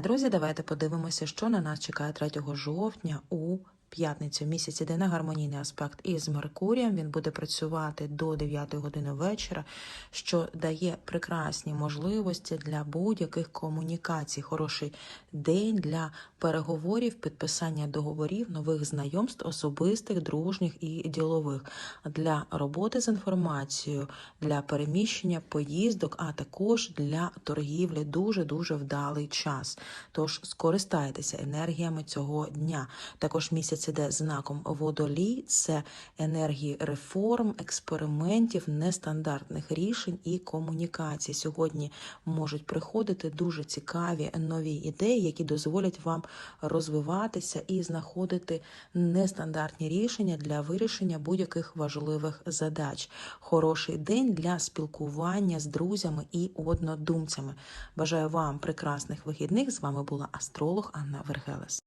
Друзі, давайте подивимося, що на нас чекає 3 жовтня у п'ятницю. Місяць іде на гармонійний аспект із Меркурієм. Він буде працювати до 9 години вечора, що дає прекрасні можливості для будь-яких комунікацій. Хороший день для переговорів, підписання договорів, нових знайомств, особистих, дружніх і ділових, для роботи з інформацією, для переміщення поїздок, а також для торгівлі. Дуже дуже вдалий час. Тож скористайтеся енергіями цього дня. Також місяць іде знаком водолій, це енергії реформ, експериментів, нестандартних рішень і комунікацій. Сьогодні можуть приходити дуже цікаві нові ідеї, які дозволять вам розвиватися і знаходити нестандартні рішення для вирішення будь-яких важливих задач. Хороший день для спілкування з друзями і однодумцями. Бажаю вам прекрасних вихідних. З вами була астролог Анна Вергелес.